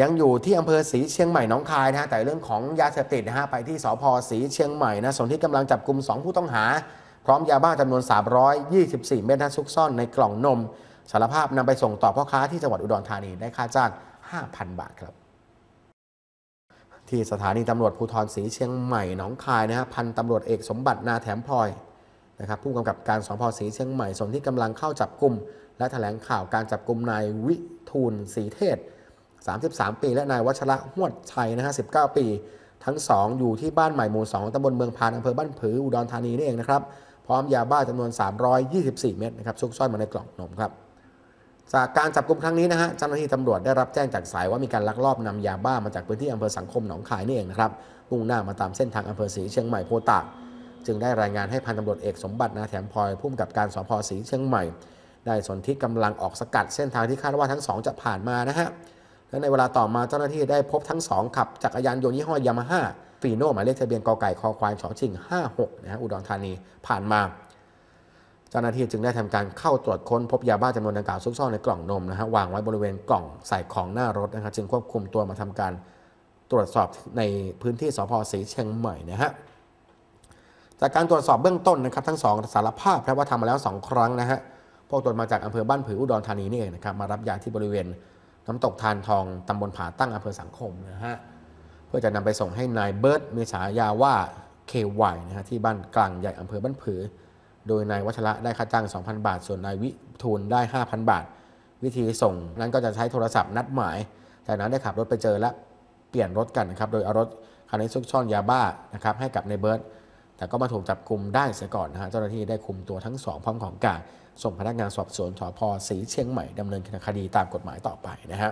ยังอยู่ที่อำเภอศรีเชียงใหม่หนองคายนะฮะแต่เรื่องของยาเสพติดนะฮะไปที่สพศรีเชียงใหม่นะส่วนที่กำลังจับกลุ่ม2 ผู้ต้องหา พร้อมยาบ้าจำนวน 324 เม็ดนะซุกซ่อนในกล่องนม สารภาพนำไปส่งต่อพ่อค้าที่จังหวัดอุดรธานีได้ค่าจ้าง 5,000 บาทครับ ที่สถานีตำรวจภูธรศรีเชียงใหม่หนองคายนะฮะพันตำรวจเอกสมบัตินาแถมพลอยนะครับผู้กำกับการสพศรีเชียงใหม่ส่วนที่กำลังเข้าจับกลุ่มและแถลงข่าวการจับกลุ่มนายวิทูลศรีเทศ 33 ปี และนายวัชระหวดชัยนะฮะ19 ปี ทั้งสองอยู่ที่บ้านใหม่หมู่ 2ตำบลเมืองพานอำเภอบ้านผืออุดรธานีนี่เองนะครับพร้อมยาบ้าจำนวน 324 เม็ดนะครับซุกซ่อนมาในกล่องนมครับจากการจับกลุ่มครั้งนี้นะฮะเจ้าหน้าที่ตำรวจได้รับแจ้งจากสายว่ามีการลักลอบนำยาบ้ามาจากพื้นที่อำเภอสังคมหนองคายนี่เองนะครับมุ่งหน้ามาตามเส้นทางอำเภอศรีเชียงใหม่โพตากจึงได้รายงานให้พันตำรวจเอกสมบัตินาแถมพลอยผู้กำกับการสพศรีเชียงใหม่ ได้สนที่กำลังออกสกัดเส้นทางที่คาดว่าทั้งสองจะผ่านมานะฮะ และในเวลาต่อมาเจ้าหน้าที่ได้พบทั้งสองขับจักรยานยนต์ยี่ห้อยามาฮ่าฟีโน่หมายเลขทะเบียนกอไก่คอควายฉอชิง 56 นะฮะอุดรธานีผ่านมา เจ้าหน้าที่จึงได้ทำการเข้าตรวจค้นพบยาบ้าจำนวนดังกล่าวซุกซ่อนในกล่องนมนะฮะวางไว้บริเวณกล่องใส่ของหน้ารถนะครับจึงควบคุมตัวมาทำการตรวจสอบในพื้นที่สพศรีเชียงใหม่นะฮะจากการตรวจสอบเบื้องต้นนะครับทั้งสองสารภาพครับว่าทำมาแล้วสองครั้งนะฮะพวกตนมาจากอำเภอบ้านผืออุดรธานีนี่เองนะครับมารับยาที่บริเวณ น้ำตกทานทองตำบลผาตั้งอำเภอสังคมนะฮะเพื่อจะนำไปส่งให้นายเบิร์ตมีฉายาว่าเควายนะฮะที่บ้านกลางใหญ่อำเภอบ้านผือ โดยนายวัชระได้ค่าจ้าง 2,000 บาท ส่วนนายวิทูลได้ 5,000 บาท วิธีส่งนั้นก็จะใช้โทรศัพท์นัดหมาย จากนั้นได้ขับรถไปเจอและเปลี่ยนรถกันนะครับโดยเอารถคันนี้ซุกซ่อนยาบ้านะครับให้กับนายเบิร์ต แต่ก็มาถูกจับกลุ่มได้เสียก่อนนะฮะเจ้าหน้าที่ได้คุมตัวทั้งสองพร้อมของกลางส่งพนักงานสอบสวนสพศรีเชียงใหม่ดำเนินคดีตามกฎหมายต่อไปนะฮะ